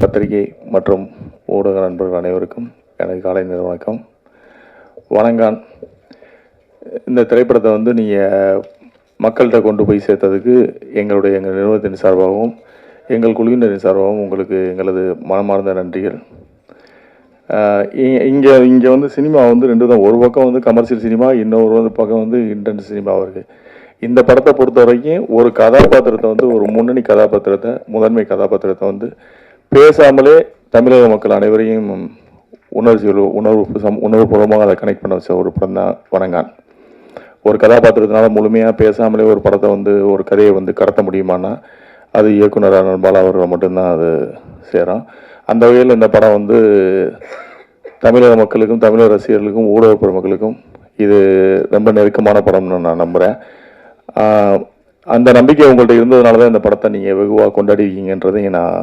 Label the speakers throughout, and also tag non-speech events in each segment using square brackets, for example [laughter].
Speaker 1: பத்திரிகை மற்றும் ஊடக நண்பர்கள் அனைவருக்கும் எனது காலை நிறுவனக்கம் வணக்கம். வணங்கான். இந்த திரைப்படத்தை வந்து நீங்கள் மக்கள்கிட்ட கொண்டு போய் சேர்த்ததுக்கு எங்களுடைய எங்கள் நிறுவனத்தின் சார்பாகவும் எங்கள் குழுவினரின் சார்பாகவும் உங்களுக்கு எங்களது மனமார்ந்த நன்றிகள். இங்கே இங்கே வந்து சினிமா வந்து ரெண்டு தான் ஒரு பக்கம் வந்து கமர்ஷியல் சினிமா இன்னொரு வந்து பக்கம் வந்து இன்டர்நெட் சினிமாவாக இருக்குது இந்த படத்தை பொறுத்த வரைக்கும் ஒரு கதாபாத்திரத்தை வந்து ஒரு முன்னணி கதாபாத்திரத்தை முதன்மை கதாபாத்திரத்தை வந்து பேசாமலே தமிழக மக்கள் அனைவரையும் உணர்ச்சி உணர்வு சம் உணர்வுபூர்வமாக அதை கனெக்ட் பண்ண வச்ச ஒரு படம் தான் வணங்கான். ஒரு கதாபாத்திரத்தினால முழுமையாக பேசாமலே ஒரு படத்தை வந்து ஒரு கதையை வந்து கடத்த முடியுமானா அது இயக்குனரான பாலா அவர்களை மட்டும்தான் அது சேரும் அந்த வகையில் இந்த படம் வந்து தமிழக மக்களுக்கும் தமிழக ரசிகர்களுக்கும் ஊடக பெருமக்களுக்கும் இது ரொம்ப நெருக்கமான படம்னு நான் நம்புகிறேன் அந்த நம்பிக்கை உங்கள்கிட்ட இருந்ததுனால தான் இந்த படத்தை நீங்கள் வெகுவாக கொண்டாடிருக்கீங்கன்றதையும் நான்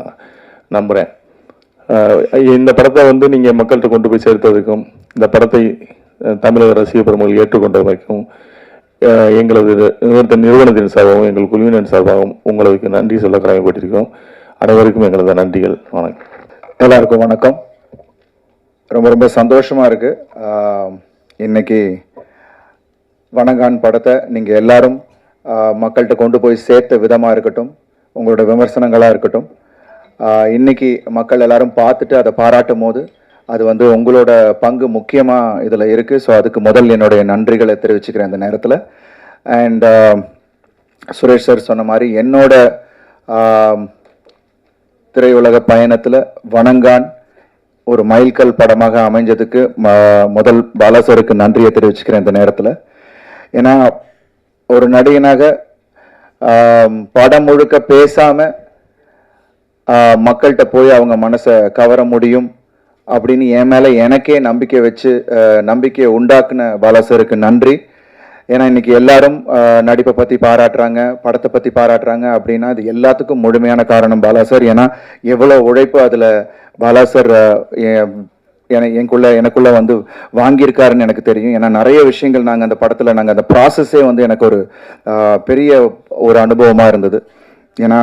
Speaker 1: நம்புகிறேன் இந்த படத்தை வந்து நீங்கள் மக்கள்கிட்ட கொண்டு போய் சேர்த்ததுக்கும் இந்த படத்தை தமிழக ரசிக பெருமக்கள் ஏற்றுக்கொண்டமைக்கும் எங்களது நிறுவனத்தின் நிறுவனத்தின் சார்பாகவும் எங்கள் குழுவினர் சார்பாகவும் உங்களுக்கு நன்றி சொல்ல கடமைப்பட்டிருக்கோம் அனைவருக்கும் எங்களது நன்றிகள். வணக்கம்.
Speaker 2: எல்லாருக்கும் வணக்கம். ரொம்ப ரொம்ப சந்தோஷமாக இருக்குது இன்னைக்கு வணங்கான் படத்தை நீங்கள் எல்லாரும் மக்கள்கிட்ட கொண்டு போய் சேர்த்த விதமாக இருக்கட்டும் உங்களோட விமர்சனங்களாக இருக்கட்டும் இன்னைக்கு மக்கள் எல்லாரும் பார்த்துட்டு அதை பாராட்டும் போது அது வந்து உங்களோட பங்கு முக்கியமா இதுல இருக்கு. ஸோ அதுக்கு முதல் என்னுடைய நன்றிகளை தெரிவிச்சுக்கிறேன் இந்த நேரத்தில். அண்ட் சுரேஷ் சார் சொன்ன மாதிரி என்னோட திரையுலக பயணத்தில் வணங்கான் ஒரு மைல்கல் படமாக அமைஞ்சதுக்கு ம- முதல் பாலாசருக்கு நன்றியை தெரிவிச்சுக்கிறேன் இந்த நேரத்தில். ஏன்னா ஒரு நடிகனாக படம் முழுக்க பேசாமல் மக்கள்கிட்ட போய் அவங்க மனசை கவர முடியும் அப்படின்னு என் மேலே எனக்கே நம்பிக்கை வச்சு நம்பிக்கையை உண்டாக்குன பாலாசருக்கு நன்றி. ஏன்னா இன்னைக்கு எல்லாரும் நடிப்பை பற்றி பாராட்டுறாங்க படத்தை பற்றி பாராட்டுறாங்க அப்படின்னா அது எல்லாத்துக்கும் முழுமையான காரணம் பாலா சார் ஏன்னா எவ்வளோ உழைப்பு அதில் பாலா சார் என எனக்குள்ள எனக்குள்ள வந்து வாங்கியிருக்காருன்னு எனக்கு தெரியும். ஏன்னா நிறைய விஷயங்கள் நாங்கள் அந்த படத்தில் நாங்கள் அந்த ப்ராசஸே வந்து எனக்கு ஒரு பெரிய ஒரு அனுபவமாக இருந்தது. ஏன்னா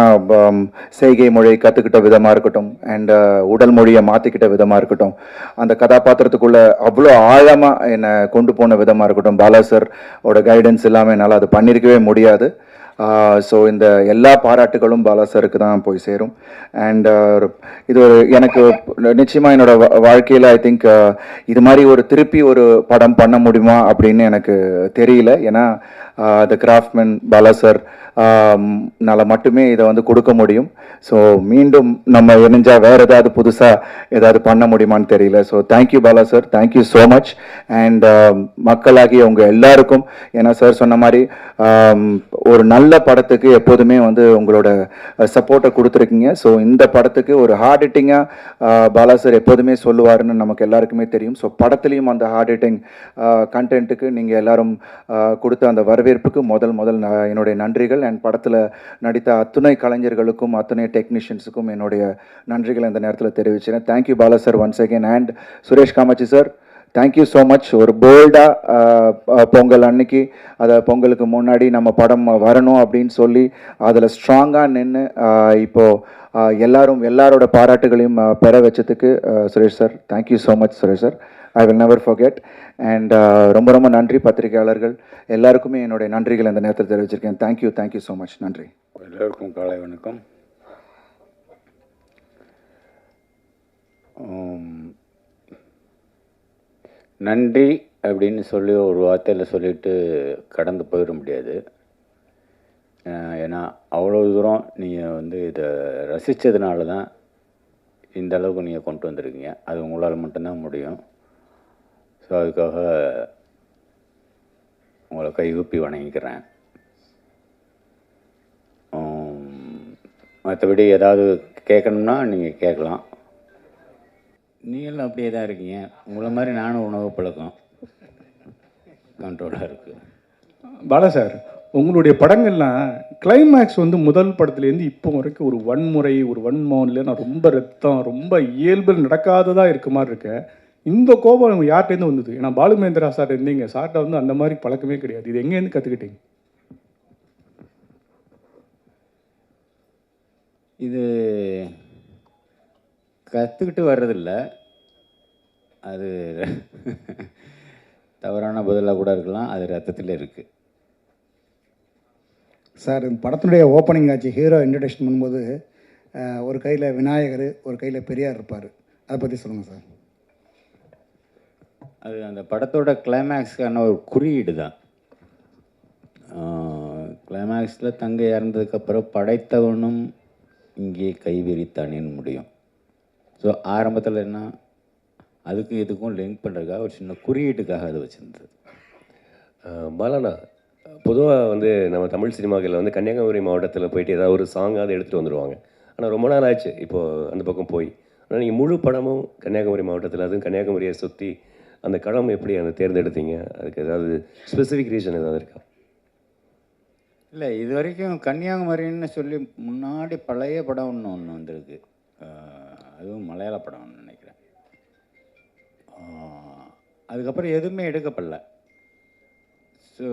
Speaker 2: செய்கை மொழி கற்றுக்கிட்ட விதமாக இருக்கட்டும் அண்ட் உடல் மொழியை மாற்றிக்கிட்ட விதமாக இருக்கட்டும் அந்த கதாபாத்திரத்துக்குள்ள அவ்வளோ ஆழமாக என்னை கொண்டு போன விதமாக இருக்கட்டும். பாலா கைடன்ஸ் இல்லாமல் என்னால் அது பண்ணியிருக்கவே முடியாது. ஸோ இந்த எல்லா பாராட்டுகளும் பாலா சாருக்கு தான் போய் சேரும். அண்ட் இது ஒரு எனக்கு நிச்சயமாக என்னோட வாழ்க்கையில் ஐ திங்க் இது மாதிரி ஒரு திருப்பி ஒரு படம் பண்ண முடியுமா அப்படின்னு எனக்கு தெரியல. ஏன்னா த கிராஃப்ட்மேன் பாலா சார் னால மட்டுமே இதை வந்து கொடுக்க முடியும். ஸோ மீண்டும் நம்ம இணைஞ்சா வேற ஏதாவது புதுசாக ஏதாவது பண்ண முடியுமான்னு தெரியல. So thank you Bala sir thank you so much and மக்களாகிய அவங்க எல்லாருக்கும் ஏன்னா சார் சொன்ன மாதிரி ஒரு நல்ல படத்துக்கு எப்போதுமே வந்து உங்களோட சப்போர்ட்டை கொடுத்துருக்கீங்க. ஸோ இந்த படத்துக்கு ஒரு ஹார்ட் ஹிட்டிங்காக பாலா சார் எப்போதுமே சொல்லுவாருன்னு நமக்கு எல்லாருக்குமே தெரியும். ஸோ படத்துலையும் அந்த ஹார்ட் ஹிட்டிங் கண்டென்ட்டுக்கு நீங்கள் எல்லாரும் கொடுத்த அந்த வரவேற்புக்கு முதல் முதல் நான் என்னுடைய நன்றிகள். அண்ட் படத்தில் நடித்த அத்துணை கலைஞர்களுக்கும் அத்துணை டெக்னீஷியன்ஸுக்கும் என்னுடைய நன்றிகளை இந்த நேரத்தில் தெரிவிக்கிறேன் thank you Bala sir once again and Suresh Kamatchi sir thank you so much ஒரு போல்டாக பொங்கல் அன்னைக்கு அதை பொங்கலுக்கு முன்னாடி நம்ம படம் வரணும் அப்படின்னு சொல்லி அதில் ஸ்ட்ராங்காக நின்று இப்போது எல்லாரும் எல்லாரோட பாராட்டுகளையும் பெற வச்சதுக்கு Suresh sir thank you so much Suresh sir I will never forget and ரொம்ப ரொம்ப நன்றி பத்திரிகையாளர்கள். எல்லாருக்குமே என்னுடைய நன்றிகள் இந்த நேரத்தில் தெரிவிச்சிருக்கேன். Thank you thank you so much நன்றி.
Speaker 3: எல்லோருக்கும் காலை வணக்கம். நன்றி அப்படின்னு சொல்லி ஒரு வார்த்தையில் சொல்லிட்டு கடந்து போயிட முடியாது. ஏன்னா அவ்வளோ தூரம் நீங்கள் வந்து இதை ரசித்ததுனால தான் இந்த அளவுக்கு நீங்கள் கொண்டு வந்திருக்கீங்க. அது உங்களால் மட்டும்தான் முடியும். ஸோ அதுக்காக உங்களை கைகூப்பி வணங்கிக்கிறேன். மற்றபடி ஏதாவது கேட்கணும்னா நீங்கள் கேட்கலாம். நீங்களும் அப்படியே தான் இருக்கீங்க. உங்களை மாதிரி நானும் உணவு பழக்கம் கண்ட்ரோலாக இருக்குது
Speaker 4: பாலா சார் உங்களுடைய படங்கள்லாம் கிளைமேக்ஸ் வந்து முதல் படத்துலேருந்து இப்போ வரைக்கும் ஒரு வன்முறை ஒரு வன்மோன்ல நான் ரொம்ப ரத்தம் ரொம்ப இயல்பில் நடக்காததா இருக்க மாதிரி இருக்கேன் இந்த கோபம் யார்கிட்டேருந்து வந்தது? ஏன்னா பாலுமேந்திரா சார் இருந்தீங்க சார்ட்ட வந்து அந்த மாதிரி பழக்கமே கிடையாது. இது எங்கேருந்து கற்றுக்கிட்டீங்க
Speaker 3: இது கற்றுக்கிட்டு வர்றதில்ல. அது [laughs] தவறான பதிலாக கூட இருக்கலாம். அது ரத்தத்தில் இருக்குது
Speaker 5: சார் இந்த படத்தினுடைய ஓப்பனிங் ஆச்சு ஹீரோ இன்ட்ரடக்ஷன் பண்ணும்போது ஒரு கையில் விநாயகர் ஒரு கையில் பெரியார் இருப்பார். அதை பற்றி சொல்லுங்கள் சார்.
Speaker 3: அது அந்த படத்தோட கிளைமேக்ஸ்க்கான ஒரு குறியீடு தான். கிளைமேக்ஸில் தங்கை இறந்ததுக்கப்புறம் படைத்தவனும் இங்கே கைவிரித்தானேன்னு முடியும். ஸோ ஆரம்பத்தில் என்ன? அதுக்கும் இதுக்கும் லிங்க் பண்ணுறதுக்காக ஒரு சின்ன குறியீட்டுக்காக அது வச்சுருந்தது.
Speaker 6: பாலாண்ணா பொதுவாக வந்து நம்ம தமிழ் சினிமாக்களில் வந்து கன்னியாகுமரி மாவட்டத்தில் போயிட்டு ஏதாவது ஒரு சாங்காவது எடுத்துகிட்டு வந்துடுவாங்க ஆனால் ரொம்ப நாள் ஆச்சு. இப்போது அந்த பக்கம் போய். ஆனால் நீங்கள் முழு படமும் கன்னியாகுமரி மாவட்டத்தில் அதுவும் கன்னியாகுமரியை சுற்றி அந்த களம் எப்படி அந்த தேர்ந்தெடுத்தீங்க? அதுக்கு ஏதாவது ஸ்பெசிஃபிக் ரீசன் ஏதாவது இருக்கா?
Speaker 3: இல்லை இது வரைக்கும் கன்னியாகுமரின்னு சொல்லி முன்னாடி பழைய படம் ஒன்று ஒன்று வந்திருக்கு. அதுவும் மலையாள படம்னு நினைக்கிறேன். அதுக்கப்புறம் எதுவுமே எடுக்கப்படல. ஸோ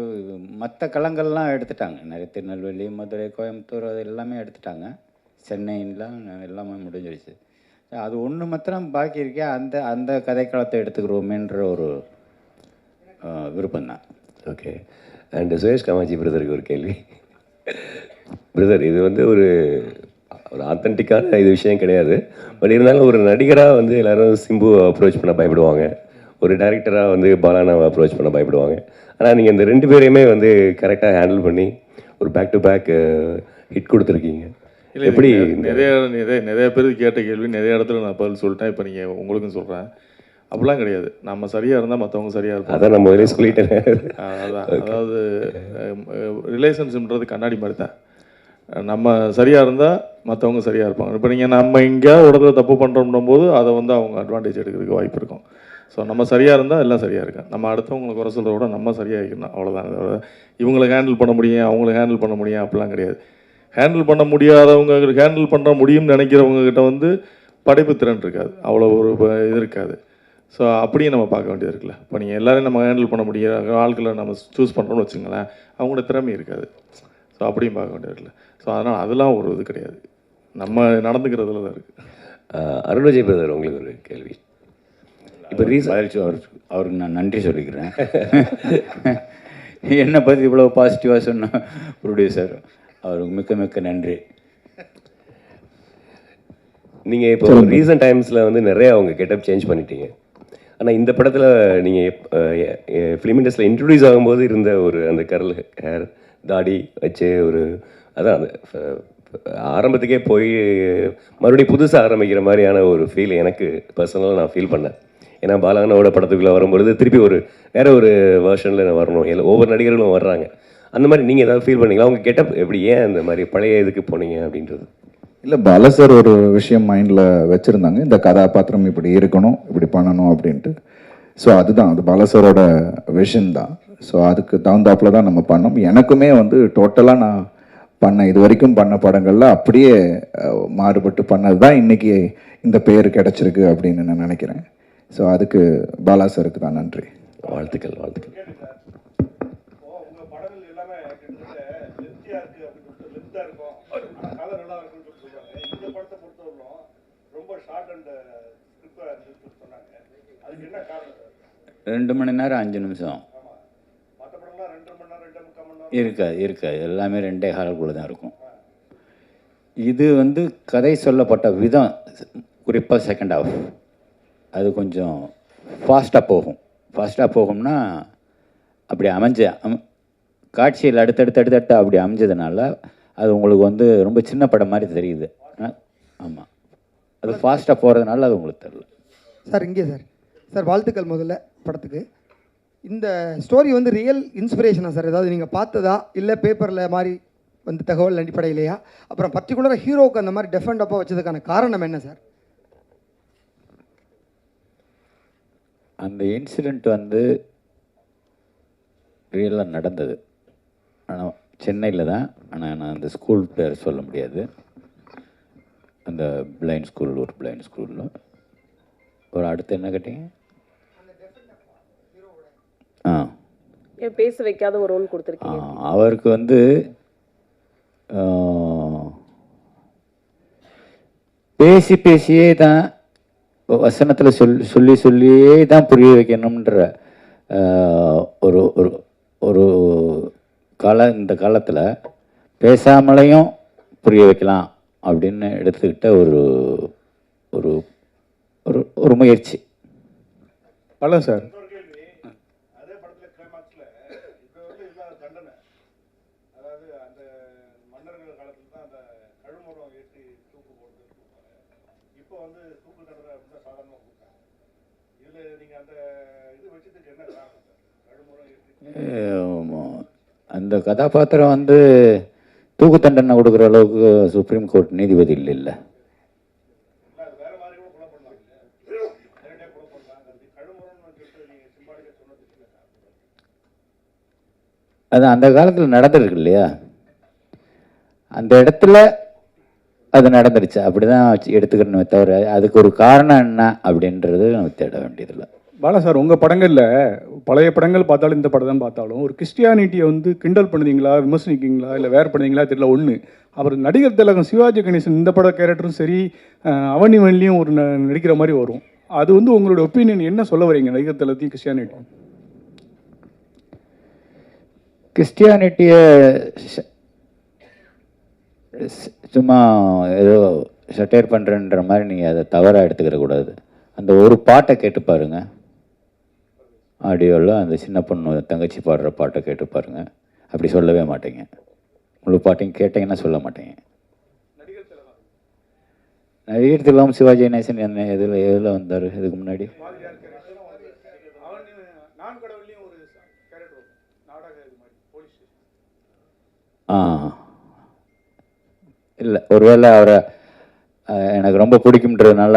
Speaker 3: மற்ற களங்கள்லாம் எடுத்துட்டாங்க. நிறைய திருநெல்வேலி மதுரை கோயம்புத்தூர் அது எல்லாமே எடுத்துட்டாங்க. சென்னைலாம் எல்லாமே முடிஞ்சிருச்சு. அது ஒன்று மாத்திரம் பாக்கி இருக்கே அந்த அந்த கதைக்களத்தை எடுத்துக்கிறோமேன்ற ஒரு விருப்பம் தான்
Speaker 6: ஓகே அண்டு சுரேஷ் காமாஜி பிரதருக்கு ஒரு கேள்வி. பிரதர் இது வந்து ஒரு ஒரு ஆத்தென்டிக்கான இது விஷயம் கிடையாது. பட் இருந்தாலும் ஒரு நடிகராக வந்து எல்லாரும் சிம்பு அப்ரோச் பண்ண பயப்படுவாங்க. ஒரு டைரக்டராக வந்து பாலானாவை அப்ரோச் பண்ண பயப்படுவாங்க. ஆனால் நீங்கள் இந்த ரெண்டு பேரையுமே வந்து கரெக்டாக ஹேண்டில் பண்ணி ஒரு பேக் டு பேக் ஹிட் கொடுத்துருக்கீங்க.
Speaker 1: இல்லை
Speaker 6: எப்படி
Speaker 1: நிறைய நிறைய நிறைய பேருக்கு கேட்ட கேள்வி நிறைய இடத்துல நான் பதில் சொல்லிட்டேன். இப்போ நீங்கள் உங்களுக்கும் சொல்கிறேன் அப்படிலாம் கிடையாது. நம்ம சரியாக இருந்தால் மற்றவங்க சரியாக இருப்பாங்க.
Speaker 6: அதான் முதலே சொல்லிட்டேன்.
Speaker 1: அதான். அதாவது ரிலேஷன்ஷிப்ன்றது கண்ணாடி மாதிரி தான். நம்ம சரியாக இருந்தால் மற்றவங்க சரியாக இருப்பாங்க. இப்போ நீங்கள் நம்ம எங்கேயாவது ஒரு இடத்துல தப்பு பண்ணுறோம்னும் போது அதை வந்து அவங்க அட்வான்டேஜ் எடுக்கிறதுக்கு வாய்ப்பு இருக்கும். ஸோ நம்ம சரியாக இருந்தால் எல்லாம் சரியாக இருக்கும் நம்ம அடுத்தவங்களை குறை சொல்கிறத விட நம்ம சரியாக இருக்கணும். அவ்வளோதான் இவங்களை ஹேண்டில் பண்ண முடியும் அவங்கள ஹேண்டில் பண்ண முடியும் அப்படிலாம் கிடையாது. ஹேண்டில் பண்ண முடியாதவங்க ஹேண்டில் பண்ண முடியும்னு நினைக்கிறவங்க கிட்ட வந்து படைப்பு திறன் இருக்காது. அவ்வளோ ஒரு இது இருக்காது. ஸோ அப்படியே நம்ம பார்க்க வேண்டியது இருக்குல்ல. இப்போ நீங்கள் எல்லோரையும் நம்ம ஹேண்டில் பண்ண முடியாத ஆட்களை நம்ம சூஸ் பண்ணுறோம்னு வச்சுங்களேன் அவங்களோட திறமை இருக்காது. ஸோ அப்படியும் பார்க்க வேண்டியது இருக்குல்ல. ஸோ அதனால் அதெல்லாம் ஒரு இது கிடையாது. நம்ம நடந்துக்கிறதுல தான் இருக்குது
Speaker 6: அருண் விஜய் பிரதர் உங்களுக்கு ஒரு கேள்வி. இப்போ ரீசன்
Speaker 3: அவருக்கு அவருக்கு நான் நன்றி சொல்லிக்கிறேன். என்னை பற்றி இவ்வளோ பாசிட்டிவாக சொன்ன ப்ரொடியூசர் அவருக்கு மிக்க மிக்க நன்றி.
Speaker 6: நீங்கள் இப்போ ரீசன்ட் டைம்ஸில் வந்து நிறைய அவங்க கெட்டப் சேஞ்ச் பண்ணிட்டீங்க. ஆனால் இந்த படத்தில் நீங்கள் ஃபிலிம் இண்டஸ்ட்ரியில் இன்ட்ரடியூஸ் ஆகும்போது இருந்த ஒரு அந்த கரல் ஹேர் தாடி வச்சு ஒரு அதான் அது ஆரம்பத்துக்கே போய் மறுபடியும் புதுசாக ஆரம்பிக்கிற மாதிரியான ஒரு ஃபீல் எனக்கு பர்சனலாக நான் ஃபீல் பண்ணேன். ஏன்னா பாலகனோட படத்துக்குள்ளே வரும்பொழுது திருப்பி ஒரு வேற ஒரு வேர்ஷனில் வரணும். இல்லை ஒவ்வொரு நடிகர்களும் வர்றாங்க. அந்த மாதிரி நீங்கள் ஏதாவது ஃபீல் பண்ணீங்களா? அவங்க கெட்டப் எப்படி? ஏன் அந்த மாதிரி பழைய இதுக்கு போனீங்க அப்படின்றது?
Speaker 2: இல்லை பால சார் ஒரு விஷயம் மைண்டில் வச்சுருந்தாங்க. இந்த கதாபாத்திரம் இப்படி இருக்கணும் இப்படி பண்ணணும் அப்படின்ட்டு. ஸோ அதுதான். அது பால சாரோட விஷன் தான். ஸோ அதுக்கு தகுந்தாப்புல தான் நம்ம பண்ணோம். எனக்குமே வந்து டோட்டலாக நான் பண்ண இது வரைக்கும் பண்ண படங்களில் அப்படியே மாறுபட்டு பண்ணது தான் இன்றைக்கி இந்த பேர் கிடச்சிருக்கு அப்படின்னு நான் நினைக்கிறேன். ஸோ அதுக்கு பாலா சாருக்கு தான் நன்றி.
Speaker 6: வாழ்த்துக்கள் வாழ்த்துக்கள்.
Speaker 3: ரெண்டு மணி நேரம் அஞ்சு நிமிஷம். இருக்காது இருக்காது. எல்லாமே ரெண்டே காலுக்குள்ளே தான் இருக்கும். இது வந்து கதை சொல்லப்பட்ட விதம் குறிப்பாக செகண்ட் ஹாஃப் அது கொஞ்சம் ஃபாஸ்ட்டாக போகும். ஃபாஸ்ட்டாக போகும்னா அப்படி அமைஞ்ச அம் காட்சியில் அடுத்தடுத்து அடுத்தடுத்து அப்படி அமைஞ்சதுனால அது உங்களுக்கு வந்து ரொம்ப சின்ன படம் மாதிரி தெரியுது. ஆமாம் அது ஃபாஸ்ட்டாக போகிறதுனால அது உங்களுக்கு தெரியல.
Speaker 7: சார் இங்கே சார். சார் வாழ்த்துக்கள் முதல்ல படத்துக்கு. இந்த ஸ்டோரி வந்து ரியல் இன்ஸ்பிரேஷனா சார் ஏதாவது நீங்கள் பார்த்ததா? இல்லை பேப்பரில் மாதிரி வந்து தகவல் அடிப்படையிலையா? அப்புறம் பர்டிகுலராக ஹீரோவுக்கு அந்த மாதிரி டெஃபண்ட் அப்பா வச்சதுக்கான காரணம் என்ன சார்
Speaker 3: அந்த இன்சிடெண்ட் வந்து ரியலாக நடந்தது. ஆனால் சென்னையில் தான். ஆனால் நான் அந்த ஸ்கூல் பேர் சொல்ல முடியாது. அந்த பிளைண்ட் ஸ்கூல் ஒரு பிளைண்ட் ஸ்கூலில் ஒரு அடுத்து என்ன கேட்டீங்க?
Speaker 8: பேச வைக்காத ஒரு ரோல்
Speaker 3: ஆ,
Speaker 8: கொடுத்துருக்கீங்க
Speaker 3: அவருக்கு வந்து ஆ, பேசி பேசியே தான் வசனத்தில் சொல் சொல்லி சொல்லியே தான் புரிய வைக்கணுன்ற ஆஹ், ஒரு ஒரு ஒரு கால இந்த காலத்தில் பேசாமலையும் புரிய வைக்கலாம் அப்படின்னு எடுத்துக்கிட்ட ஒரு ஒரு ஒரு ஒரு முயற்சி.
Speaker 4: பல சார்.
Speaker 3: அந்த கதாபாத்திரம் வந்து தூக்கு தண்டனை கொடுக்குற அளவுக்கு சுப்ரீம் கோர்ட் நீதிபதி இல்லை அது அந்த காலத்தில் நடந்திருக்கு இல்லையா? அந்த இடத்துல அது நடந்துருச்சு. அப்படிதான் வச்சு எடுத்துக்கணுமே தவிர அதுக்கு ஒரு காரணம் என்ன அப்படின்றது நம்ம தேட வேண்டியதில்லை.
Speaker 4: பாலா சார் உங்கள் படங்களில் பழைய படங்கள் பார்த்தாலும் இந்த படம் தான் பார்த்தாலும் ஒரு கிறிஸ்டியானிட்டியை வந்து கிண்டல் பண்ணுதீங்களா விமர்சனிக்கிங்களா இல்லை வேறு பண்ணுவீங்களா தெரியல ஒன்று அப்புறம் நடிகர் திலகம் சிவாஜி கணேசன் இந்த பட கேரக்டரும் சரி அவனி வன்லியும் ஒரு ந- நடிக்கிற மாதிரி வரும். அது வந்து உங்களோட ஒப்பீனியன் என்ன சொல்ல வரீங்க நடிகர் திலகத்தையும் கிறிஸ்டியானிட்டி
Speaker 3: கிறிஸ்டியானிட்டியை சும்மா ஏதோ சட்டையர் பண்ணுறன்ற மாதிரி நீங்கள் அதை தவறாக எடுத்துக்கிற கூடாது அந்த ஒரு பாட்டை கேட்டு பாருங்கள் ஆடியோவில் அந்த சின்ன பொண்ணு தங்கச்சி பாடுற பாட்டை கேட்டு பாருங்கள் அப்படி சொல்லவே மாட்டேங்க. முழு பாட்டையும் கேட்டிங்கன்னா சொல்ல மாட்டேங்க. நடிகர் திலகம் சிவாஜி கணேசன் என்ன எதில் எதில் வந்தார் இதுக்கு முன்னாடி? ஆ. இல்லை ஒருவேளை அவரை எனக்கு ரொம்ப பிடிக்கும்ன்றதுனால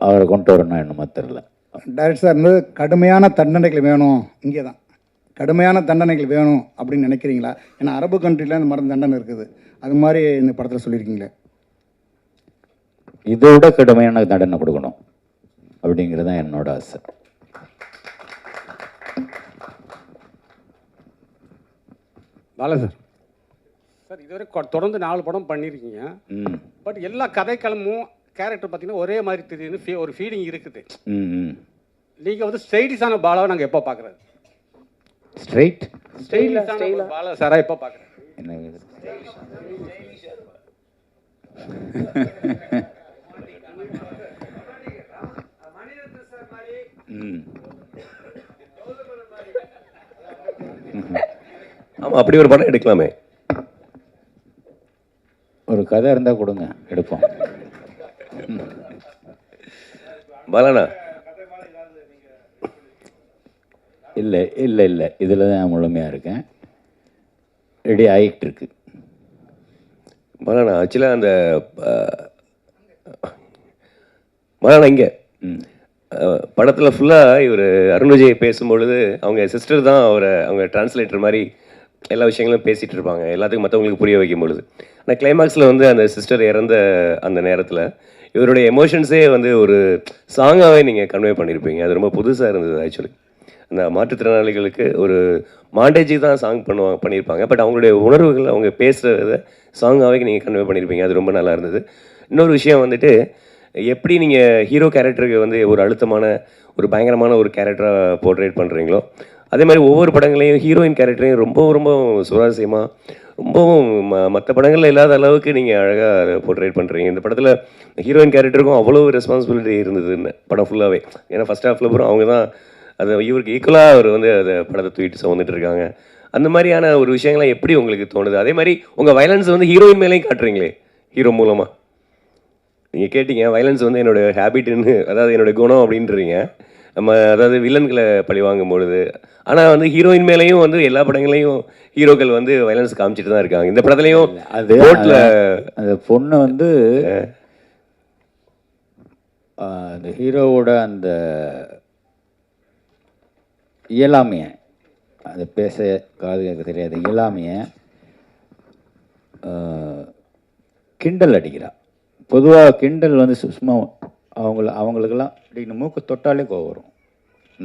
Speaker 3: அவரை கொண்டு வரணும் என்னமோ தெரில
Speaker 5: டைரக்டர் சார் வந்து கடுமையான தண்டனைகள் வேணும். இங்கே தான். கடுமையான தண்டனைகள் வேணும் அப்படின்னு நினைக்கிறீங்களா? ஏன்னா அரபு கண்ட்ரியில் இந்த மாதிரி தண்டனை இருக்குது. அது மாதிரி இந்த படத்தில் சொல்லியிருக்கீங்களே.
Speaker 3: இதை விட கடுமையான தண்டனை கொடுக்கணும். அப்படிங்கிறது தான் என்னோட ஆசை.
Speaker 9: பாலா சார். சார் இதுவரை கொ- தொடர்ந்து நாலு படம் பண்ணியிருக்கீங்க.
Speaker 3: ம்.
Speaker 9: பட் எல்லா கதைக்களமும் கேரக்டர் பார்த்தீங்கன்னா ஒரே மாதிரி தெரியுதுன்னு ஒரு ஃபீலிங் இருக்குது.
Speaker 3: ம் ம்.
Speaker 9: நீங்கள் வந்து ஸ்டைலிஷான பாலாவை நாங்கள் எப்போ பார்க்குறது
Speaker 3: ஸ்ட்ரைட்
Speaker 9: ஸ்டைலிஷான பாலா சாரா எப்போ பார்க்குறது
Speaker 3: என்ன ம்.
Speaker 6: ஆமாம் அப்படி ஒரு படம் எடுக்கலாமே.
Speaker 3: ஒரு கதை இருந்தால் கொடுங்க எடுப்போம்.
Speaker 6: பாலாண்ணா?
Speaker 3: இல்லை இல்லை இல்லை. இதில் தான் முழுமையாக இருக்கேன். ரெடி ஆகிட்டு இருக்கு
Speaker 6: பாலாண்ணா ஆக்சுவலாக அந்த பாலாண்ணா இங்கே. படத்தில் ஃபுல்லாக இவர் அருண் விஜய் பேசும்பொழுது அவங்க சிஸ்டர் தான் அவரை அவங்க டிரான்ஸ்லேட்டர் மாதிரி எல்லா விஷயங்களும் பேசிகிட்டு இருப்பாங்க. எல்லாத்துக்கும் மற்றவங்களுக்கு புரிய வைக்கும் பொழுது ஆனால் கிளைமாக்ஸில் வந்து அந்த சிஸ்டர் இறந்த அந்த நேரத்தில் இவருடைய எமோஷன்ஸே வந்து ஒரு சாங்காகவே நீங்கள் கன்வே பண்ணியிருப்பீங்க அது ரொம்ப புதுசாக இருந்தது ஆக்சுவலி அந்த மாற்றுத்திறனாளிகளுக்கு ஒரு மாண்டேஜி தான் சாங் பண்ணுவாங்க பண்ணியிருப்பாங்க பட் அவங்களுடைய உணர்வுகள் அவங்க பேசுகிறத சாங்காகவே நீங்கள் கன்வே பண்ணியிருப்பீங்க அது ரொம்ப நல்லா இருந்தது. இன்னொரு விஷயம் வந்துட்டு எப்படி நீங்கள் ஹீரோ கேரக்டருக்கு வந்து ஒரு அழுத்தமான ஒரு பயங்கரமான ஒரு கேரக்டராக போர்ட்ரேட் பண்ணுறீங்களோ அதே மாதிரி ஒவ்வொரு படங்களையும் ஹீரோயின் கேரக்டரையும் ரொம்ப ரொம்ப சுவாரஸ்யமாக ரொம்பவும் மற்ற படங்களில் இல்லாத அளவுக்கு நீங்கள் அழகாக போர்ட்ரேட் பண்ணுறீங்க இந்த படத்தில் ஹீரோயின் கேரக்டருக்கும் அவ்வளோ ரெஸ்பான்சிபிலிட்டி இருந்ததுன்னு படம் ஃபுல்லாகவே ஏன்னா ஃபஸ்ட் ஹாஃபில் பூரா அவங்க தான் அதை இவருக்கு ஈக்குவலாக அவர் வந்து அதை படத்தை தூக்கிட்டு சுமந்துட்டு இருக்காங்க. அந்த மாதிரியான ஒரு விஷயங்கள்லாம் எப்படி உங்களுக்கு தோணுது? அதே மாதிரி உங்கள் வயலன்ஸ் வந்து ஹீரோயின் மேலேயும் காட்டுறீங்களே ஹீரோ மூலமாக நீங்கள் கேட்டீங்க வயலன்ஸ் வந்து என்னோட ஹேபிட்னு அதாவது என்னோட குணம் அப்படின்றீங்க. நம்ம அதாவது வில்லன்களை பழி வாங்கும் பொழுது ஆனால் வந்து ஹீரோயின் மேலேயும் வந்து எல்லா படங்களையும் ஹீரோக்கள் வந்து வயலன்ஸ் காமிச்சிட்டு தான் இருக்காங்க. இந்த படத்துலையும்
Speaker 3: அது
Speaker 6: ரோட்ல
Speaker 3: அந்த பொண்ணு வந்து அந்த ஹீரோவோட அந்த இயலாமைய அது பேச காது கேட்க தெரியாது இயலாமைய கிண்டல் அடிக்கிறா. பொதுவாக கிண்டல் வந்து சும்மா அவங்கள அவங்களுக்கெல்லாம் அப்படின்னு மூக்கு தொட்டாலே கோவம் வரும்.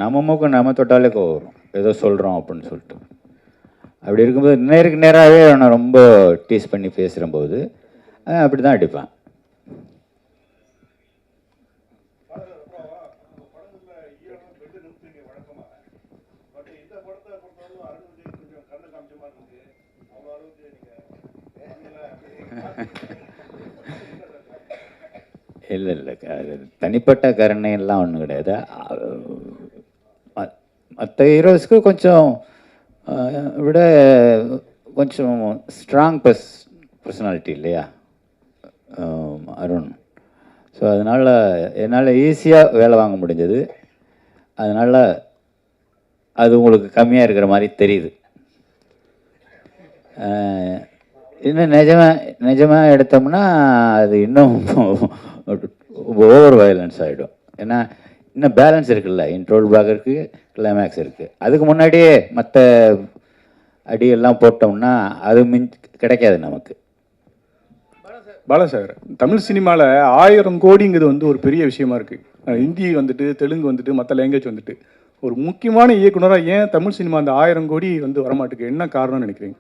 Speaker 3: நம்ம மூக்கு நம்ம தொட்டாலே கோவம் வரும். ஏதோ சொல்கிறோம் அப்படின்னு சொல்லிட்டு. அப்படி இருக்கும்போது நேருக்கு நேராகவே நான் ரொம்ப டீஸ் பண்ணி பேசுகிறம்போது அப்படி தான் அடிப்பேன். இல்லை இல்லை. அது தனிப்பட்ட கருணையெல்லாம் ஒன்றும் கிடையாது. மற்ற ஹீரோஸ்க்கு கொஞ்சம் விட கொஞ்சம் ஸ்ட்ராங் பர்ஸ் பர்சனாலிட்டி இல்லையா? அருண். ஸோ அதனால் என்னால் ஈஸியாக வேலை வாங்க முடிஞ்சது. அதனால் அது உங்களுக்கு கம்மியாக இருக்கிற மாதிரி தெரியுது. இன்னும் நிஜமாக நிஜமாக எடுத்தோம்னா அது இன்னும் ஓவர் வயலன்ஸ் ஆகிடும் ஏன்னா இன்னும் பேலன்ஸ் இருக்குல்ல. இன்ட்ரோல் பிளாக் இருக்குது கிளைமேக்ஸ் இருக்குது அதுக்கு முன்னாடியே மற்ற அடியெல்லாம் போட்டோம்னா அது மின் கிடைக்காது நமக்கு.
Speaker 4: பாலா சார் தமிழ் சினிமாவில் ஆயிரம் கோடிங்கிறது வந்து ஒரு பெரிய விஷயமா இருக்குது ஹிந்தி வந்துட்டு தெலுங்கு வந்துட்டு மற்ற லாங்குவேஜ் வந்துட்டு. ஒரு முக்கியமான இயக்குனராக ஏன் தமிழ் சினிமா அந்த ஆயிரம் கோடி வந்து வரமாட்டுக்கு என்ன காரணம்னு நினைக்கிறீங்க?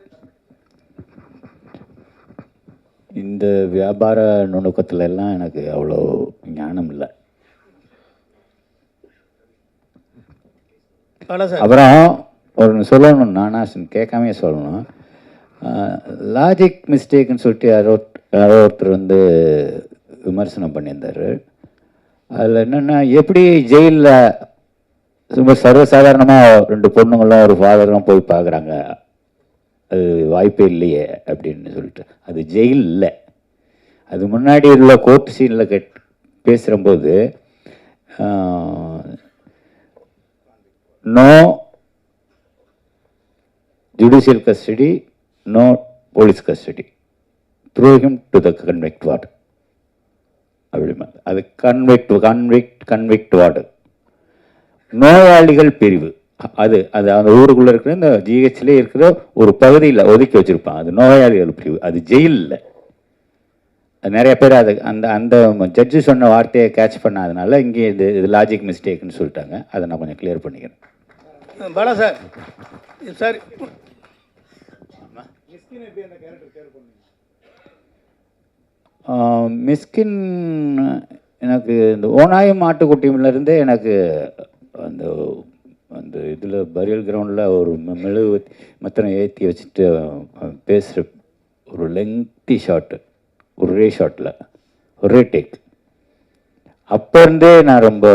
Speaker 3: இந்த வியாபார நுணுக்கத்துல எல்லாம் எனக்கு அவ்வளோ ஞானம் இல்லை அப்புறம் ஒரு சொல்லணும் நானாசன் கேட்காமே சொல்லணும். லாஜிக் மிஸ்டேக்னு சொல்லிட்டு யாரோ யாரோ ஒருத்தர் வந்து விமர்சனம் பண்ணியிருந்தார். அதில் என்னென்னா எப்படி ஜெயிலில் ரொம்ப சர்வசாதாரணமாக ரெண்டு பொண்ணுங்களும் ஒரு ஃபாதரும் போய் பார்க்குறாங்க? அது வாய்ப்பே இல்லையே அப்படின்னு சொல்லிட்டு. அது ஜெயில் இல்லை அது முன்னாடி உள்ள கோர்ட் சீனில் cut பேசுகிறம்போது no judicial custody no police custody through him to the convict ward அப்படி அது கன்வெக்ட் கன்வெக்ட் கன்வெக்ட் வார்டு நோயாளிகள் பிரிவு. அது அது அந்த ஊருக்குள்ளே இருக்கிற இந்த ஜிஹெச்லேயே இருக்கிற ஒரு பகுதியில் ஒதுக்கி வச்சுருப்பான் அது நோயாளிகள் பிரிவு. அது ஜெயில் இல்லை அது நிறைய பேர் அது அந்த அந்த ஜட்ஜு சொன்ன வார்த்தையை கேட்ச் பண்ணாதனால இங்கே இது இது லாஜிக் மிஸ்டேக்னு சொல்லிட்டாங்க. அதை நான் கொஞ்சம் கிளியர் பண்ணிக்கிறேன்.
Speaker 5: பாலா சார். சார்.
Speaker 3: மிஸ்கின் எனக்கு இந்த ஓனாயம் ஆட்டுக்குட்டியிலேருந்தே எனக்கு அந்த அந்த இதில் பரியல் கிரவுண்டில் ஒரு மெ- மெழுகு மத்தனை ஏற்றி வச்சுட்டு பேசுகிற ஒரு லெங்க்தி ஷாட்டு ஒரே ஷாட்டில் ஒரே டேக் அப்போ இருந்தே நான் ரொம்ப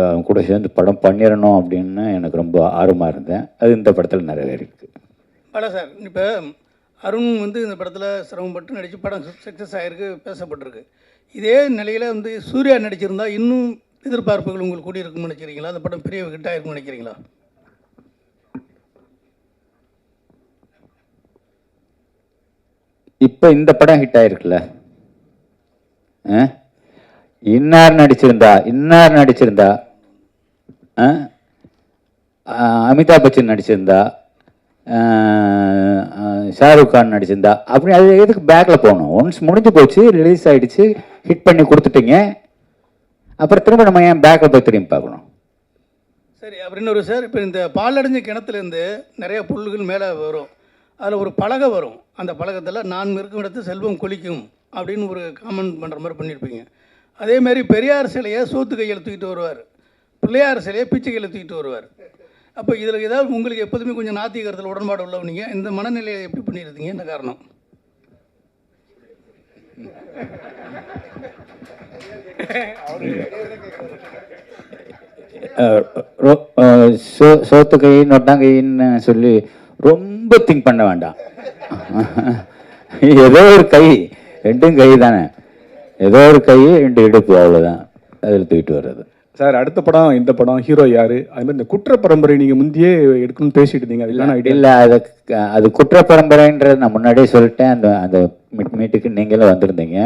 Speaker 3: அவங்க கூட சேர்ந்து படம் பண்ணிடணும் அப்படின்னு எனக்கு ரொம்ப ஆர்வமாக இருந்தேன். அது இந்த படத்தில் நிறைவேறிருக்கு
Speaker 5: பல சார் இப்போ அருண் வந்து இந்த படத்தில் சிரமப்பட்டு நடித்து படம் சக்ஸஸ் ஆகிருக்கு பேசப்பட்டிருக்கு. இதே நிலையில் வந்து சூர்யா நடிச்சிருந்தால் இன்னும் எதிர்பார்ப்புகள் உங்களுக்கு கூடி இருக்கும்னு நினைக்கிறீங்களா? அந்த படம் பெரிய ஹிட் ஆயிருக்கும்னு நினைக்கிறீங்களா?
Speaker 3: இப்போ இந்த படம் ஹிட் ஆயிருக்குல்ல? ஆ? இன்னார் நடிச்சிருந்தா இன்னார் நடிச்சிருந்தா ஆ? அமிதாப் பச்சன் நடிச்சிருந்தா ஷாருக் கான் நடிச்சிருந்தா அப்படி அது எதுக்கு பேக்கில் போகணும் ஒன்ஸ் முடிஞ்சு போச்சு ரிலீஸ் ஆகிடுச்சு ஹிட் பண்ணி கொடுத்துட்டீங்க. அப்புறம் திரும்ப நம்ம ஏன் பேக்கில் போய் திரும்பி பார்க்கணும்?
Speaker 5: சரி அப்படின்னு ஒரு சார் இப்போ இந்த பாலடைஞ்ச கிணத்துலேருந்து நிறைய புல்லுகள் மேலே வரும். அதில் ஒரு பலகை வரும். அந்த பலகத்தில் நான் இருக்கும் இடத்து செல்வம் கொளிக்கும் அப்படின்னு ஒரு காமெண்ட் பண்ணுற மாதிரி பண்ணியிருப்பீங்க. அதே மாதிரி பெரியார் சிலையை சோத்து கையில் தூக்கிட்டு வருவார். பிள்ளையார் சிலையை பிச்சை கையில் தூக்கிட்டு வருவார். அப்போ இதில் ஏதாவது உங்களுக்கு எப்போதுமே கொஞ்சம் நாத்திகரத்தில் உடன்பாடு உள்ளவனீங்க இந்த மனநிலையை எப்படி பண்ணியிருந்தீங்க என்ன காரணம்? [laughs]
Speaker 3: சோத்து கை நொட்டாங்கைன்னு சொல்லி ரொம்ப திங்க் பண்ண வேண்டாம் ஏதோ ஒரு கை ரெண்டும் கை தானே ஏதோ ஒரு கை ரெண்டு இடுப்பு அவ்வளோதான் அதில் தூக்கிட்டு வர்றது
Speaker 4: சார் அடுத்த படம் இந்த படம் ஹீரோ யாரு அது மாதிரி இந்த குற்ற பரம்பரை நீங்கள் முந்தையே எடுக்கணும்னு பேசிட்டு இருந்தீங்க அதுக்கான ஐடியா
Speaker 3: இல்லை அது அது குற்ற பரம்பரைன்றது நான் முன்னாடியே சொல்லிட்டேன் அந்த அந்த மீட் மீட்டுக்கு நீங்களும் வந்திருந்தீங்க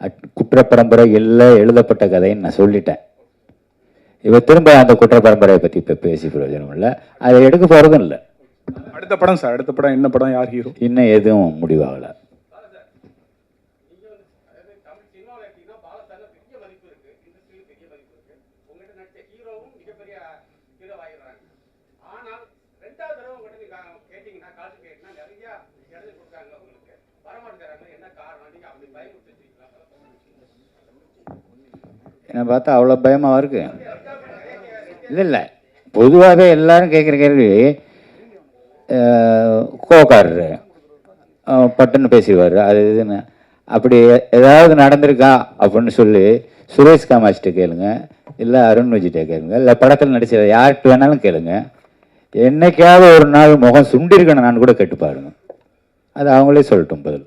Speaker 3: அட்- குற்ற பரம்பரை எல்லாம் எழுதப்பட்ட கதைன்னு நான் சொல்லிட்டேன். இவ திரும்ப அந்த குற்ற பரம்பரையை பற்றி இப்போ பேசி பிரயோஜனம் இல்லை. அதை எடுக்க போகிறதும் இல்லை.
Speaker 4: அடுத்த படம் சார் அடுத்த படம் என்ன படம் யார் ஹீரோ
Speaker 3: இன்னும் எதுவும் முடிவாகலை. என்னை பார்த்தா அவ்வளோ பயமாக இருக்கு? இல்லை இல்லை பொதுவாகவே எல்லாரும் கேட்குற கேள்வி கோக்காரரு பட்டுன்னு பேசிடுவார் அது இதுன்னு. அப்படி ஏதாவது நடந்திருக்கா அப்படின்னு சொல்லி சுரேஷ் காமாஜிட்ட கேளுங்க இல்லை அருண் விஜய்கிட்ட கேளுங்க இல்லை படத்தில் நடிச்ச யார்கிட்ட வேணாலும் கேளுங்க. என்னைக்காவது ஒரு நாள் முகம் சுண்டிருக்கணும் நான் கூட கேட்டு பாருங்க. அது அவங்களே சொல்லட்டும் பதில்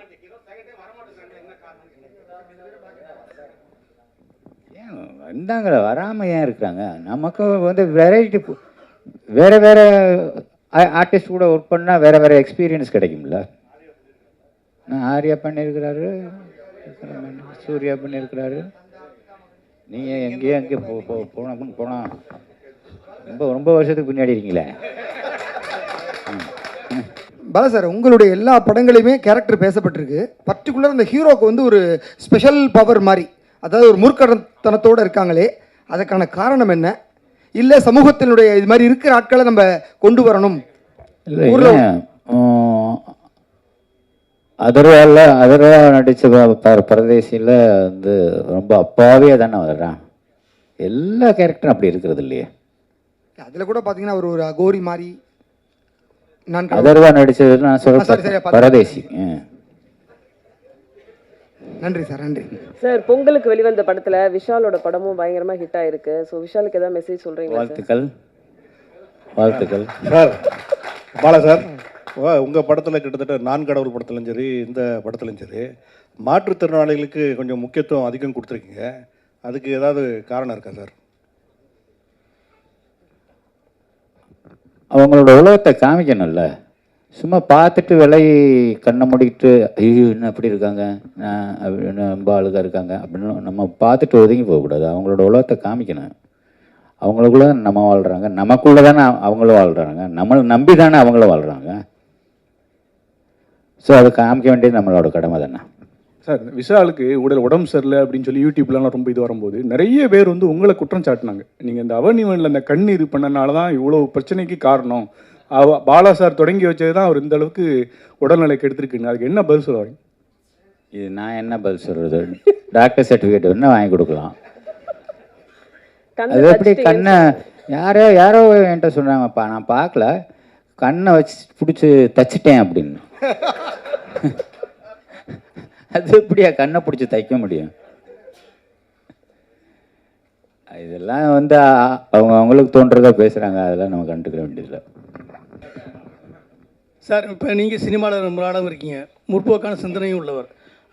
Speaker 3: ஏன் வந்தாங்களே வராமல் ஏன் இருக்கிறாங்க? நமக்கு வந்து வெரைட்டி வேற வேற ஆர்டிஸ்ட் கூட ஒர்க் பண்ணால் வேற வேற எக்ஸ்பீரியன்ஸ் கிடைக்கும்ல. நான் ஆர்யா பண்ணியிருக்கிறாரு. சூர்யா பண்ணியிருக்கிறாரு. நீங்கள் எங்கேயோ எங்கே போ போ போன போனால் ரொம்ப ரொம்ப வருஷத்துக்கு பின்னாடி இருக்கீங்களே.
Speaker 7: பாலா சார் உங்களுடைய எல்லா படங்களையுமே கேரக்டர் பேசப்பட்டிருக்கு. பர்டிகுலர் அந்த ஹீரோக்கு வந்து ஒரு ஸ்பெஷல் பவர் மாதிரி அதாவது ஒரு முற்கடத்தனத்தோடு இருக்காங்களே அதுக்கான காரணம் என்ன? இல்லை சமூகத்தினுடைய இது மாதிரி இருக்கிற ஆட்களை நம்ம கொண்டு வரணும்?
Speaker 3: இல்லை
Speaker 7: ஊர்ல-
Speaker 3: அதர்வால அதர்வா நடித்த பரதேசியில் வந்து ரொம்ப அப்பாவே தானே வர்றான். எல்லா கேரக்டரும் அப்படி இருக்கிறது இல்லையே.
Speaker 7: அதில் கூட பார்த்தீங்கன்னா அவர் ஒரு அகோரி மாதிரி.
Speaker 3: அதர்வா நடிச்சது நான் சொல்ல பரதேசி.
Speaker 7: நன்றி சார் நன்றி.
Speaker 8: சார் பொங்கலுக்கு வெளிவந்த படத்துல விஷாலோட படமும் பயங்கரமா ஹிட் ஆயிருக்கு. ஸோ விஷாலுக்கு ஏதாவது மெசேஜ் சொல்றீங்களா சார்?
Speaker 3: வாழ்த்துக்கள். வாழ்த்துக்கள்.
Speaker 10: சார் பாலா சார் உங்கள் படத்தில் கிட்டத்தட்ட நான் கடவுள் படத்துலையும் சரி இந்த படத்துலையும் சரி மாற்றுத்திறனாளிகளுக்கு கொஞ்சம் முக்கியத்துவம் அதிகம் கொடுத்துருக்கீங்க. அதுக்கு ஏதாவது காரணம் இருக்கா சார்?
Speaker 3: அவங்களோட உலகத்தை காமிக்கணும்ல. சும்மா பார்த்துட்டு விலை கண்ணை மூடிக்கிட்டு ஐயோ என்ன அப்படி இருக்காங்க? அப்படின்னு ரொம்ப அழுகா இருக்காங்க? அப்படின்னு நம்ம பார்த்துட்டு ஒதுங்கி போகக்கூடாது. அவங்களோட உலகத்தை காமிக்கணும். அவங்களுக்குள்ள நம்ம வாழ்கிறாங்க நமக்குள்ள தானே அவங்களும் வாழ்கிறாங்க நம்மளை நம்பி தானே அவங்களும் வாழ்கிறாங்க ஸோ அதை காமிக்க வேண்டியது நம்மளோட கடமை தானே.
Speaker 4: சார் விஷாலுக்கு உடல் உடம்பு சரியில்லை அப்படின்னு சொல்லி யூடியூப்லலாம் ரொம்ப இது வரும்போது நிறைய பேர் வந்து உங்களை குற்றம் சாட்டினாங்க. நீங்கள் இந்த அவனிவனில் அந்த கண் இது பண்ணனால தான் இவ்வளோ பிரச்சனைக்கு காரணம். அவ பாலா சார் தொடங்கி வச்சது தான் அவர் இந்த அளவுக்கு உடல்நிலை கெடுத்திருக்குங்க அதுக்கு என்ன பதில் சொல்லுவாங்க
Speaker 3: இது நான் என்ன பதில் சொல்கிறது டாக்டர் சர்டிஃபிகேட் வேணால் வாங்கி கொடுக்கலாம்.
Speaker 8: கண்ணை
Speaker 3: அது எப்படி கண்ணை யாரோ யாரோ என்கிட்ட சொன்னாங்கப்பா நான் பார்க்கல. கண்ணை வச்சு பிடிச்சி தச்சிட்டேன் அப்படின்னு. [laughs] அது எப்படியா கண்ணை பிடிச்சி தைக்க முடியும்? இதெல்லாம் வந்து அவங்க அவங்களுக்கு தோன்றதா பேசுகிறாங்க அதெல்லாம் நம்ம கண்டுக்கிற வேண்டியதில்லை.
Speaker 5: சார் இப்போ நீங்கள் சினிமாவில் ரொம்ப நாளாகவும் இருக்கீங்க. முற்போக்கான சிந்தனையும் உள்ளவர்.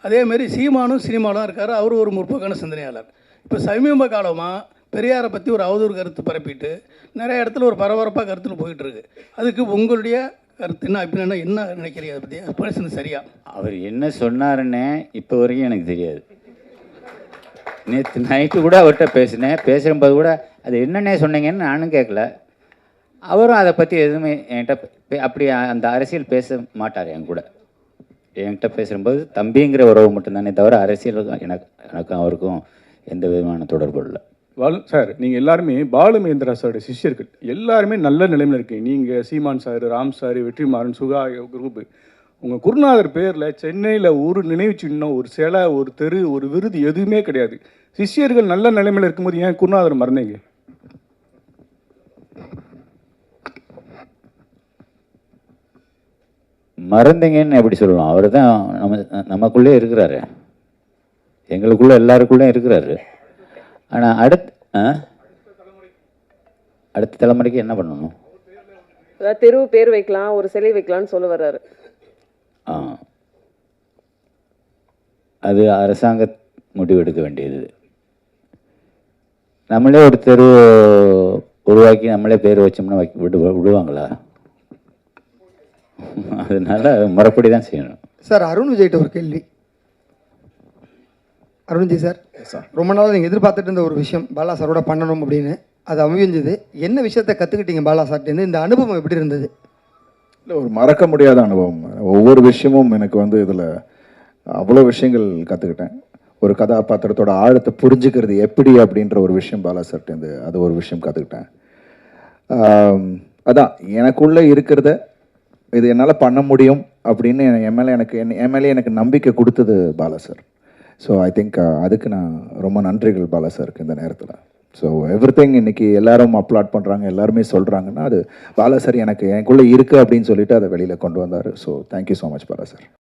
Speaker 5: அதேமாரி சீமானும் சினிமாலாம் இருக்கார். அவரும் ஒரு முற்போக்கான சிந்தனையாளர். இப்போ சமீப காலமாக பெரியாரை பற்றி ஒரு அவதூறு கருத்து பரப்பிட்டு நிறைய இடத்துல ஒரு பரபரப்பாக கருத்தில் போயிட்டுருக்கு அதுக்கு உங்களுடைய கருத்து என்ன அப்படின்னா என்ன நினைக்கிறீங்க அதை பற்றி பர்சன் சரியா?
Speaker 3: அவர் என்ன சொன்னாருன்னே இப்போ வரைக்கும் எனக்கு தெரியாது. நேற்று நைட்டு கூட அவர்கிட்ட பேசினேன். பேசுகிறபோது கூட அது என்னன்னே சொன்னீங்கன்னு நானும் கேட்கல அவரும் அதை பற்றி எதுவுமே என்கிட்ட அப்படி அந்த அரசியல் பேச மாட்டார் என் கூட. என்கிட்ட பேசும்போது தம்பிங்கிற உறவு மட்டும்தானே தவிர அரசியல் எனக்கு எனக்கும் அவருக்கும் எந்த விதமான தொடர்பு இல்லை.
Speaker 4: பாலு சார் நீங்கள் எல்லாருமே பாலு மகேந்திரா சாரோட சிஷ்யர்கள். எல்லாருமே நல்ல நிலைமையில் இருக்கீங்க. நீங்கள் Seeman sir Ram sir Vetrimaaran Suka group உங்கள் குருநாதர் பேரில் சென்னையில் ஒரு நினைவு சின்னம் ஒரு சிலை ஒரு தெரு ஒரு விருது எதுவுமே கிடையாது. சிஷ்யர்கள் நல்ல நிலைமையில் இருக்கும்போது ஏன் குருநாதர் மறந்தீங்க?
Speaker 3: மறந்தீங்கன்னு எப்படி சொல்லலாம்? அவர் தான் நம்ம நமக்குள்ளே இருக்கிறாரு. எங்களுக்குள்ளே எல்லாருக்குள்ளேயும் இருக்கிறாரு. ஆனால் அடுத் ஆ? அடுத்த தலைமுறைக்கு என்ன பண்ணணும்?
Speaker 8: தெரு பேர் வைக்கலாம் ஒரு சிலை வைக்கலாம்னு சொல்ல வர்றாரு.
Speaker 3: ஆ. அது அரசாங்க முடிவெடுக்க வேண்டியது. நம்மளே ஒரு தெரு உருவாக்கி நம்மளே பேர் வச்சோம்னா வைக்க விடு விடுவாங்களா? அதனால முறைப்படி தான் செய்யணும்.
Speaker 7: சார் அருண் விஜய்கிட்ட ஒரு கேள்வி. அருண் விஜய் சார் ரொம்ப நாளாக நீங்கள் எதிர்பார்த்துட்டு இருந்த ஒரு விஷயம் பாலா சாரோட பண்ணணும் அப்படின்னு. அது அமைஞ்சது. என்ன விஷயத்த கற்றுக்கிட்டீங்க பாலா சார்ட்டேருந்து இந்த அனுபவம் எப்படி இருந்தது?
Speaker 2: இல்லை ஒரு மறக்க முடியாத அனுபவம். ஒவ்வொரு விஷயமும் எனக்கு வந்து இதில் அவ்வளோ விஷயங்கள் கற்றுக்கிட்டேன் ஒரு கதாபாத்திரத்தோட ஆழத்தை புரிஞ்சுக்கிறது எப்படி அப்படின்ற ஒரு விஷயம் பாலா சார்ட்டேருந்து அது ஒரு விஷயம் கற்றுக்கிட்டேன் அதான் எனக்குள்ளே இருக்கிறத இது என்னால் பண்ண முடியும் அப்படின்னு என் மேலே எனக்கு என் என் மேலே எனக்கு நம்பிக்கை கொடுத்தது Bala sir. So I think அதுக்கு நான் ரொம்ப நன்றிகள் பாலா சாருக்கு இந்த நேரத்தில். ஸோ எவ்ரி திங் இன்றைக்கி எல்லாரும் அப்லாட் பண்ணுறாங்க எல்லாருமே சொல்கிறாங்கன்னா அது பாலா சார் எனக்கு எனக்குள்ளே இருக்குது அப்படின்னு சொல்லிட்டு அதை வெளியில் கொண்டு வந்தார். So thank you so much Bala sir